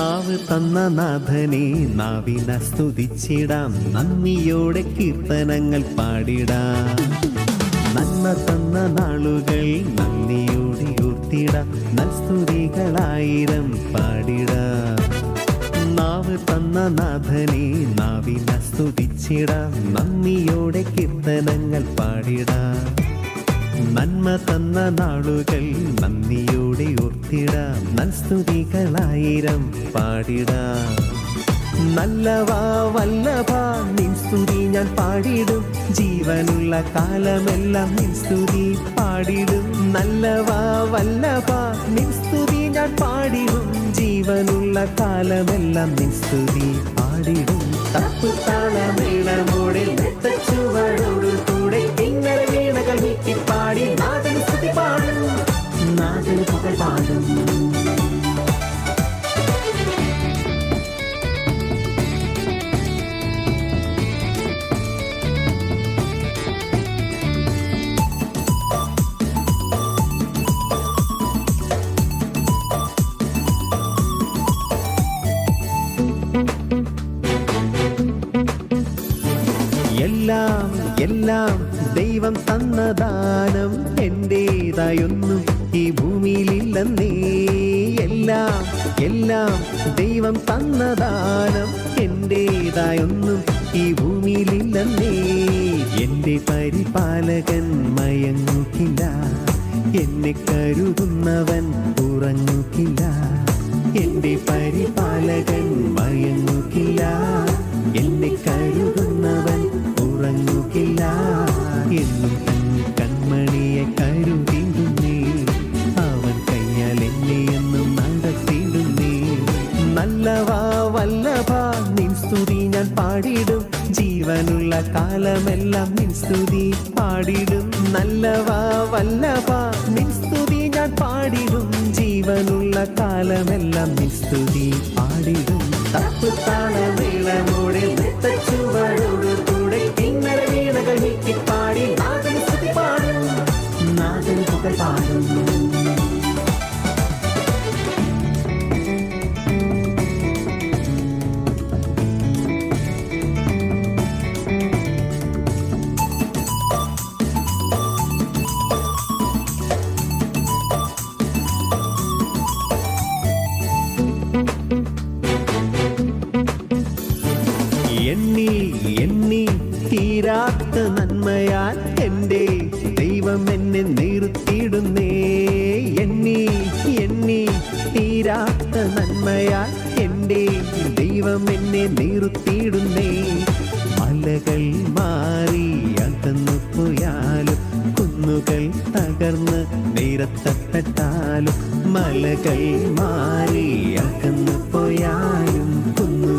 നാവ് തന്ന നാഥനെ നാവിന സ്തുതിച്ചിടാം. നന്ദിയോടെ കീർത്തനങ്ങൾ പാടിടാം. നന്മ തന്ന നാളുകൾ നന്ദിയോടെ ഓർത്തിടാം നസ്തുതികളായിരം പാടിടാം. നാവ് തന്ന നാഥനെ നാവിന സ്തുതിച്ചിടാം. നന്ദിയോടെ കീർത്തനങ്ങൾ പാടിടാം. നന്മ തന്ന നാളുകൾ നന്ദിയോടെ ഓർത്തിടാം. നൻസ്തുതികളായിരം പാടിടാം. നല്ലവാ വല്ലവാ നിൻസ്തുതി ഞാൻ പാടിടും. ജീവനുള്ള കാലമെല്ലാം നിൻസ്തുതി പാടിടും. നല്ലവാ വല്ലവാ നിൻസ്തുതി ഞാൻ പാടിടും. ജീവനുള്ള കാലമെല്ലാം നിൻസ്തുതി പാടിടും. തപ്പു താളമേളമോടെ ചുവടോട് പുകൾ പാടും എല്ലാം എല്ലാം ദൈവം തന്ന ദാനം എന്റേതായൊന്നും ഈ ഭൂമിയിലില്ലെന്നേ. എല്ലാം എല്ലാം ദൈവം തന്ന ദാനം എന്റേതായൊന്നും ഈ ഭൂമിയിലില്ലെന്നേ. എന്റെ പരിപാലകൻ മയങ്ങുകില്ല എന്നെ കരുതുന്നവൻ ഉറങ്ങുകില്ല. എന്റെ പരിപാലകൻ മയങ്ങുകില്ല എന്നെ കരുതുന്നവൻ ഉറങ്ങുകില്ല. എന്നും എന്നെ കാലമെല്ലാം നിൻ പാടിടും. നല്ലവാ വല്ലഭ നിൻ ചുവടോട് നന്മയാൽ എന്റെ ദൈവം എന്നെ നിർത്തിയിടുന്നേ എണ്ണി എണ്ണി തീരാത്ത നന്മയാൽ എന്റെ ദൈവം എന്നെ നിർത്തിയിടുന്നേ മലകൾ മാറി അകന്നു പോയാലും കുന്നുകൾ തകർന്ന് നിരത്തപ്പെട്ടാലും മലകൾ മാറി അകന്നു പോയാലും കുന്നു